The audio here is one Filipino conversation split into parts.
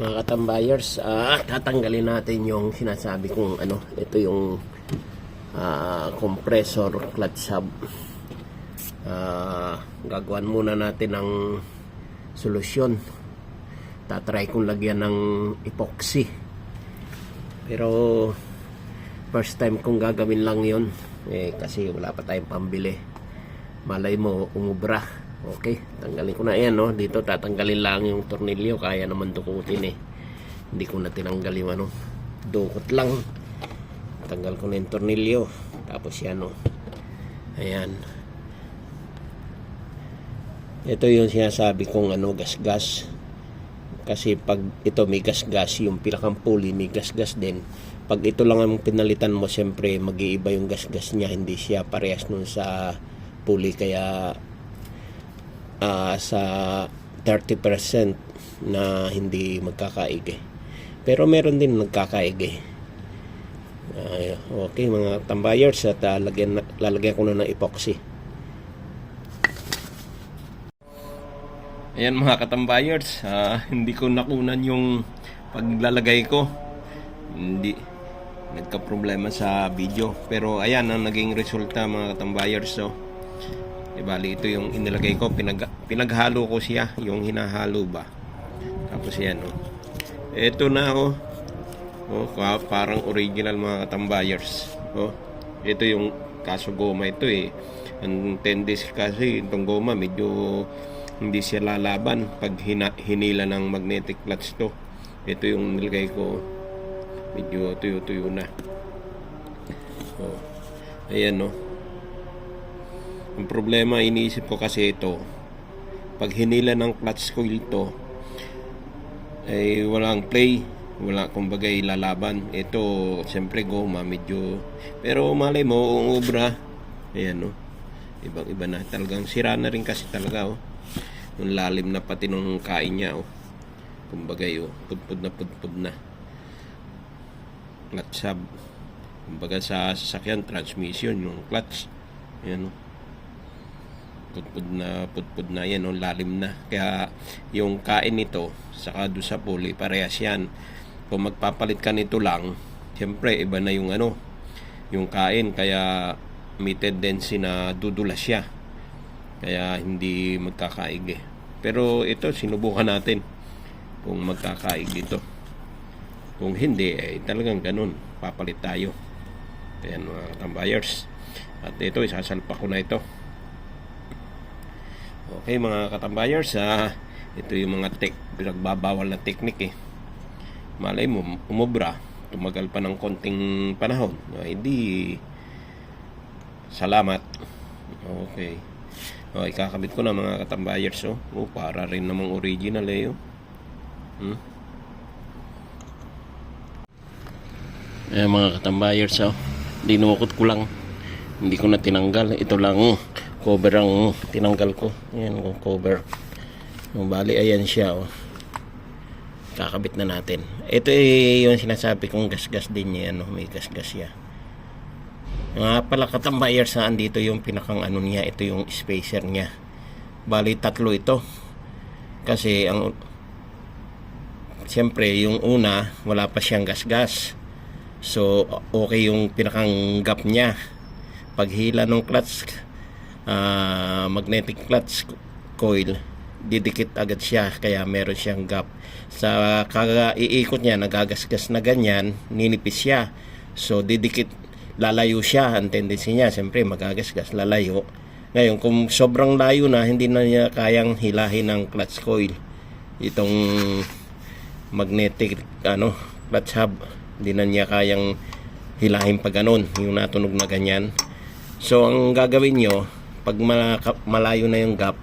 mga katambayers, ah, tatanggalin natin yung sinasabi kong ano, ito yung ah, compressor clutch hub. Ah, gagawan muna natin ng solusyon. Tatry kong lagyan ng epoxy. Pero first time kong gagawin lang yon eh, kasi wala pa tayong pambili. Malay mo, umubra. Okay, tanggalin ko na yan, no? Dito tatanggalin lang yung tornilyo, kaya naman dukutin eh. Hindi ko na tinanggal yung ano, dukot lang. Tanggal ko na yung tornilyo. Tapos yan, no? Ayan. Ito yung sinasabi kong ano, gas-gas. Kasi pag ito may gas-gas, yung pinakang pulley may gas-gas din. Pag ito lang ang pinalitan mo, siyempre mag-iiba yung gas-gas niya. Hindi siya parehas nun sa pulley. Kaya ah, sa 30% na hindi magkakaigi. Pero meron din nagkakaigi. Ay, okay mga tambayers at ah, lagyan, lalagyan ko na ng epoxy. Ayan mga katambayers, ah, hindi ko nakunan yung paglalagay ko. Hindi nagka-problema sa video. Pero ayan ang naging resulta mga katambayers. So, bali ito yung inilagay ko, pinag pinaghalo ko siya, yung hinahalo ba. Tapos yan oh. Ito na oh. Oh, parang original mga katambayers. Oh, ito yung kaso goma ito eh. Ang tendency kasi itong goma medyo hindi siya lalaban pag hina, hinila ng magnetic clutch to. Ito yung nilagay ko. Medyo tuyo-tuyo na. Oh. Ayan no. Ang problema iniisip ko kasi ito. Pag hinila ng clutch coil to, ay walang play wala kumbaga ilalaban ito siyempre goma medyo pero malay mo uubra ayan no? Ibang iba na. Talagang sira na rin kasi talaga oh. Yung lalim na pati nung kain niya oh. Kumbaga oh pudpud na pudpud na. Clutch hub kumbaga sa sasakyan transmission yung clutch. Ayan oh pudpud na pudpud na yan oh, lalim na. Kaya yung kain nito saka doon sa pulley parehas yan. Kung magpapalit ka nito lang siyempre iba na yung ano yung kain. Kaya may tendency na dudulas siya. Kaya hindi magkakaig eh. pero ito sinubukan natin kung magkakaig dito kung hindi eh talagang ganun. Papalit tayo. Ayan mga tambayers. At ito isasalpa ko na ito Okay mga katambayers, ah, ito yung mga tech, pinagbabawal na technique eh. Malay mo, umubra, tumagal pa ng konting panahon. Ah, hindi, salamat. Okay. Oh, ikakabit ko na mga katambayers oh. oh para rin namang original eh oh. Hmm? Eh mga katambayers oh. Dinukot ko lang. Hindi ko na tinanggal. Ito lang oh, cover ang tinanggal ko. Ayan oh, cover. Bali ayan siya oh. Kakabit na natin. Ito eh, yung sinasabi kong gas-gas din niya. Ano, may gas-gas siya. Nga pala katambayers saan dito yung pinakang ano niya. Ito yung spacer niya. Bali tatlo ito. Kasi ang Siyempre, yung una, wala pa siyang gas-gas. So, okay yung pinakang gap niya. Paghila ng clutch, ah, magnetic clutch coil, didikit agad siya kaya meron siyang gap. Sa kaga-iikot niya, nagagasgas na ganyan, ninipis siya. So, didikit, lalayo siya. Ang tendency niya, siyempre, magagasgas, lalayo. Ngayon, kung sobrang layo na, hindi na niya kayang hilahin ng clutch coil. Itong magnetic ano clutch hub hindi na niya kayang hilahin pa ganun yung natunog na ganyan so ang gagawin nyo pag malayo na yung gap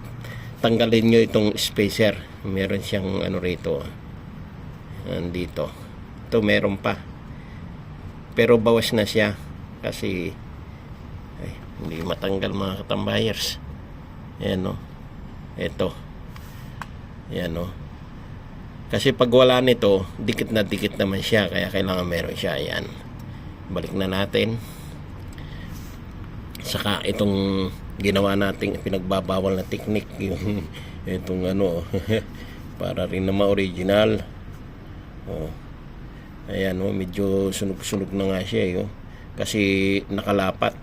tanggalin nyo itong spacer meron siyang ano rito andito ito meron pa pero bawas na siya kasi ay, hindi matanggal mga katambayers ayan no ito ayan no kasi pag wala nito, dikit na dikit naman siya. Kaya kailangan meron siya. Ayan. Balik na natin. Saka itong ginawa nating pinagbabawal na technique. Yung itong ano. para rin naman original. Oh. Ayan, oh, medyo sunog-sunog na nga siya, eh, oh. Kasi nakalapat.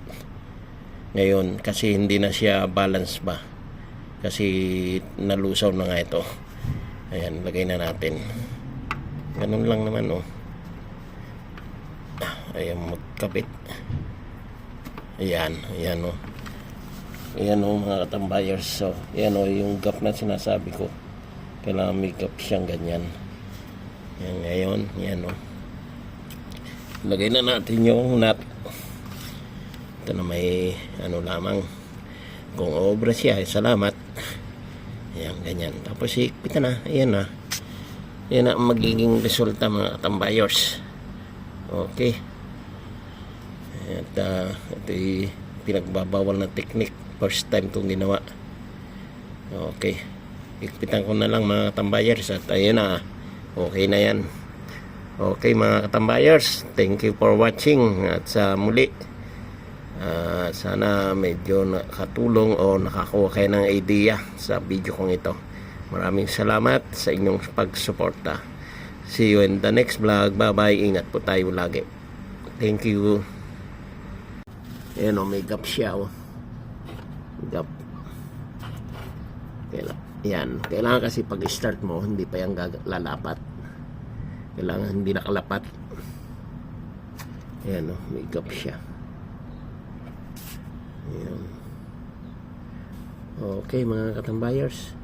Ngayon, kasi hindi na siya balance ba. Kasi nalusaw na nga ito. Ayan, lagay na natin. Ganun lang naman, oh. Ayan, magkabit. Ayan, ayan, oh. Ayan, oh, mga katambayers. So, ayan, oh, yung gap na sinasabi ko. Kailangan may gap siyang ganyan. Ayan, ngayon, ayan, oh. Lagay na natin yung nut. Ito na may ano lamang. Kung obra siya, salamat. Ayan, ganyan. Tapos ikpita na. Ayan na. Ayan na ang magiging resulta mga tambayers. Okay. At uh, ito yung pinagbabawal na technique. First time kong ginawa. Okay. Ikpitan ko na lang mga tambayers. At ayan na. Okay na yan. Okay mga katambayers, thank you for watching at sa muli ah, sana medyo nakatulong o nakakuha kayo ng idea sa video kong ito. Maraming salamat sa inyong pagsuporta. See you in the next vlog. Bye bye. Ingat po tayo lagi. Thank you. Ayan o, may gap siya o. Gap. Kailangan, yan. Kailangan kasi pag-start mo, hindi pa yan lalapat kailangan hindi nakalapat ayan o may gap siya ayan okay mga katambayers